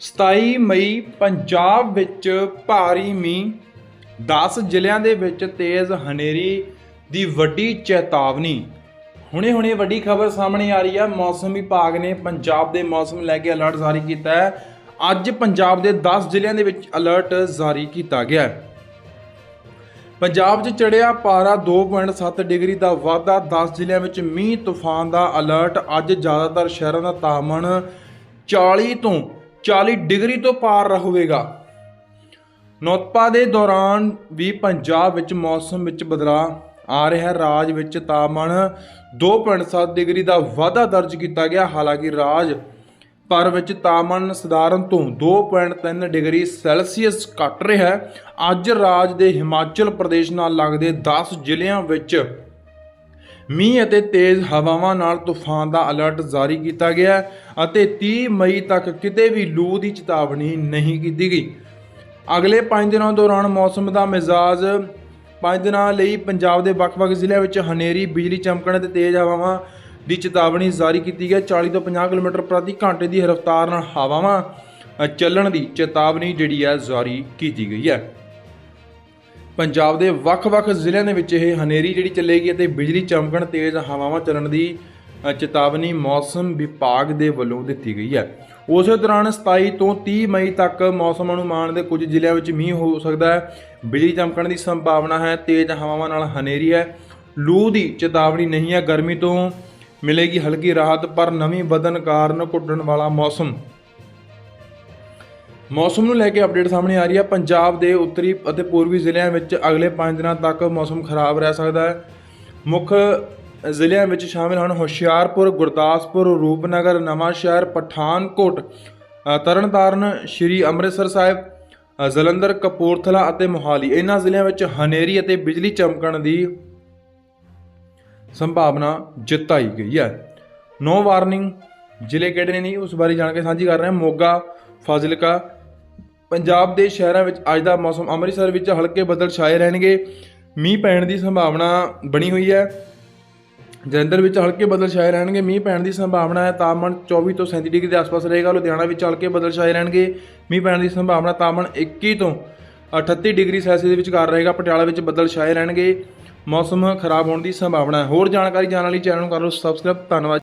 27 ਮਈ ਪੰਜਾਬ ਵਿੱਚ ਭਾਰੀ ਮੀਂਹ 10 ਜ਼ਿਲ੍ਹਿਆਂ ਦੇ ਵਿੱਚ ਤੇਜ਼ ਹਨੇਰੀ ਦੀ ਵੱਡੀ ਚੇਤਾਵਨੀ। ਹੁਣੇ ਹੁਣੇ ਵੱਡੀ ਖਬਰ ਸਾਹਮਣੇ ਆ ਰਹੀ ਹੈ ਮੌਸਮ ਵਿਭਾਗ ਨੇ ਪੰਜਾਬ ਦੇ ਮੌਸਮ ਲੈ ਕੇ ਅਲਰਟ ਜਾਰੀ ਕੀਤਾ ਹੈ। ਅੱਜ ਪੰਜਾਬ ਦੇ 10 ਜ਼ਿਲ੍ਹਿਆਂ ਦੇ ਵਿੱਚ ਅਲਰਟ ਜਾਰੀ ਕੀਤਾ ਗਿਆ ਹੈ। ਪੰਜਾਬ 'ਚ ਚੜਿਆ ਪਾਰਾ 2.7 ਡਿਗਰੀ ਦਾ ਵਾਧਾ। 10 ਜ਼ਿਲ੍ਹਿਆਂ ਵਿੱਚ ਮੀਂਹ, ਤੂਫਾਨ ਦਾ ਅਲਰਟ। ਅੱਜ ਜ਼ਿਆਦਾਤਰ ਸ਼ਹਿਰਾਂ ਦਾ ਤਾਪਮਾਨ 40 ਤੋਂ 40 ਡਿਗਰੀ ਤੋਂ ਪਾਰ ਰਹੇਗਾ ਨੋਤਪਾ ਦੇ ਦੌਰਾਨ ਵੀ ਪੰਜਾਬ ਵਿੱਚ ਮੌਸਮ ਵਿੱਚ ਬਦਲਾਅ ਆ ਰਿਹਾ। ਰਾਜ ਵਿੱਚ ਤਾਪਮਾਨ 2.7 ਡਿਗਰੀ ਦਾ ਵਾਧਾ ਦਰਜ ਕੀਤਾ ਗਿਆ। ਹਾਲਾਂਕਿ ਰਾਜ ਭਰ ਵਿੱਚ ਤਾਪਮਾਨ ਸਧਾਰਨ ਤੋਂ 2.3 ਡਿਗਰੀ ਸੈਲਸੀਅਸ ਘਟ ਰਿਹਾ ਹੈ। ਅੱਜ ਰਾਜ ਦੇ ਹਿਮਾਚਲ ਪ੍ਰਦੇਸ਼ ਨਾਲ ਲੱਗਦੇ 10 ਜ਼ਿਲ੍ਹਿਆਂ ਵਿੱਚ ਮੀਂਹ ਅਤੇ ਤੇਜ਼ ਹਵਾਵਾਂ ਨਾਲ ਤੂਫਾਨ ਦਾ ਅਲਰਟ ਜਾਰੀ ਕੀਤਾ ਗਿਆ ਅਤੇ 30 ਮਈ ਤੱਕ ਕਿਤੇ ਵੀ ਲੂ ਦੀ ਚੇਤਾਵਨੀ ਨਹੀਂ ਕੀਤੀ ਗਈ। ਅਗਲੇ 5 ਦਿਨਾਂ ਦੌਰਾਨ ਮੌਸਮ ਦਾ ਮਿਜ਼ਾਜ 5 ਦਿਨਾਂ ਲਈ ਪੰਜਾਬ ਦੇ ਵੱਖ-ਵੱਖ ਜ਼ਿਲ੍ਹਿਆਂ ਵਿੱਚ ਹਨੇਰੀ, ਬਿਜਲੀ ਚਮਕਣ ਅਤੇ ਤੇਜ਼ ਹਵਾਵਾਂ ਦੀ ਚੇਤਾਵਨੀ ਜਾਰੀ ਕੀਤੀ ਗਈ। ਹੈ 40 ਤੋਂ 50 ਕਿਲੋਮੀਟਰ ਪ੍ਰਤੀ ਘੰਟੇ ਦੀ ਰਫ਼ਤਾਰ ਨਾਲ ਹਵਾਵਾਂ ਚੱਲਣ ਦੀ ਚੇਤਾਵਨੀ ਜਿਹੜੀ ਹੈ, ਜਾਰੀ ਕੀਤੀ ਗਈ ਹੈ। ਪੰਜਾਬ ਦੇ ਵੱਖ-ਵੱਖ ਜ਼ਿਲ੍ਹਿਆਂ ਦੇ ਵਿੱਚ ਇਹ ਹਨੇਰੀ ਜਿਹੜੀ ਚੱਲੇਗੀ ਅਤੇ ਬਿਜਲੀ ਚਮਕਣ, ਤੇਜ਼ ਹਵਾਵਾਂ ਚੱਲਣ ਦੀ ਚੇਤਾਵਨੀ ਮੌਸਮ ਵਿਭਾਗ ਦੇ ਵੱਲੋਂ ਦਿੱਤੀ ਗਈ ਹੈ। ਉਸੇ ਦੌਰਾਨ 27 ਤੋਂ 30 ਮਈ ਤੱਕ ਮੌਸਮ ਅਨੁਮਾਨ ਦੇ ਕੁਝ ਜ਼ਿਲ੍ਹਿਆਂ ਵਿੱਚ ਮੀਂਹ ਹੋ ਸਕਦਾ ਹੈ। ਬਿਜਲੀ ਚਮਕਣ ਦੀ ਸੰਭਾਵਨਾ ਹੈ, ਤੇਜ਼ ਹਵਾਵਾਂ ਨਾਲ ਹਨੇਰੀ ਹੈ। ਲੂ ਦੀ ਚੇਤਾਵਨੀ ਨਹੀਂ ਹੈ, ਗਰਮੀ ਤੋਂ ਮਿਲੇਗੀ ਹਲਕੀ ਰਾਹਤ, ਪਰ ਨਵੀਂ ਵਧਨ ਕਾਰਨ ਘੁੱਟਣ ਵਾਲਾ ਮੌਸਮ ਮੌਸਮ ਨੂੰ ਲੈ ਕੇ ਅਪਡੇਟ ਸਾਹਮਣੇ ਆ ਰਹੀ ਹੈ। ਪੰਜਾਬ ਦੇ ਉੱਤਰੀ ਅਤੇ ਪੂਰਬੀ ਜ਼ਿਲ੍ਹਿਆਂ ਵਿੱਚ ਅਗਲੇ 5 ਦਿਨਾਂ ਤੱਕ ਮੌਸਮ ਖਰਾਬ ਰਹਿ ਸਕਦਾ ਹੈ। ਮੁੱਖ ਜ਼ਿਲ੍ਹਿਆਂ ਵਿੱਚ ਸ਼ਾਮਿਲ ਹਨ ਹੁਸ਼ਿਆਰਪੁਰ, ਗੁਰਦਾਸਪੁਰ, ਰੂਪਨਗਰ ਨਵਾਂਸ਼ਹਿਰ ਪਠਾਨਕੋਟ ਤਰਨਤਾਰਨ, ਸ਼੍ਰੀ ਅੰਮ੍ਰਿਤਸਰ ਸਾਹਿਬ ਜਲੰਧਰ, ਕਪੂਰਥਲਾ ਅਤੇ ਮੋਹਾਲੀ। ਇਹਨਾਂ ਜ਼ਿਲ੍ਹਿਆਂ ਵਿੱਚ ਹਨੇਰੀ ਅਤੇ ਬਿਜਲੀ ਚਮਕਣ ਦੀ ਸੰਭਾਵਨਾ ਜਤਾਈ ਗਈ ਹੈ। ਨੋ ਵਾਰਨਿੰਗ ਜ਼ਿਲ੍ਹੇ ਕਿਹੜੇ ਨੇ ਨਹੀਂ, ਉਸ ਬਾਰੇ ਜਾਣ ਕੇ ਸਾਂਝੀ ਕਰ ਰਹੇ ਹਾਂ। ਮੋਗਾ, ਫਾਜ਼ਿਲਕਾ ਪੰਜਾਬ ਦੇ ਸ਼ਹਿਰਾਂ ਵਿੱਚ ਅੱਜ ਦਾ ਮੌਸਮ ਅੰਮ੍ਰਿਤਸਰ ਵਿੱਚ ਹਲਕੇ ਬੱਦਲ ਛਾਏ ਰਹਿਣਗੇ। ਮੀਂਹ ਪੈਣ ਦੀ ਸੰਭਾਵਨਾ ਬਣੀ ਹੋਈ ਹੈ। ਜਲੰਧਰ ਵਿੱਚ ਹਲਕੇ ਬੱਦਲ ਛਾਏ ਰਹਿਣਗੇ, ਮੀਂਹ ਪੈਣ ਦੀ ਸੰਭਾਵਨਾ ਹੈ। ਤਾਪਮਾਨ 24 ਤੋਂ 37 ਡਿਗਰੀ ਦੇ ਆਸ-ਪਾਸ ਰਹੇਗਾ। ਲੁਧਿਆਣਾ ਵਿੱਚ ਹਲਕੇ ਬੱਦਲ ਛਾਏ ਰਹਿਣਗੇ। ਮੀਂਹ ਪੈਣ ਦੀ ਸੰਭਾਵਨਾ ਤਾਪਮਾਨ 21 ਤੋਂ 38 ਡਿਗਰੀ ਸੈਲਸੀਅਸ ਦੇ ਵਿਚਕਾਰ ਰਹੇਗਾ। ਪਟਿਆਲਾ ਵਿੱਚ ਬੱਦਲ ਛਾਏ ਰਹਿਣਗੇ। ਮੌਸਮ ਖਰਾਬ ਹੋਣ ਦੀ ਸੰਭਾਵਨਾ ਹੈ। ਹੋਰ ਜਾਣਕਾਰੀ ਜਾਣਨ ਲਈ ਚੈਨਲ ਨੂੰ ਕਰ ਲਓ ਸਬਸਕ੍ਰਾਈਬ। ਧੰਨਵਾਦ।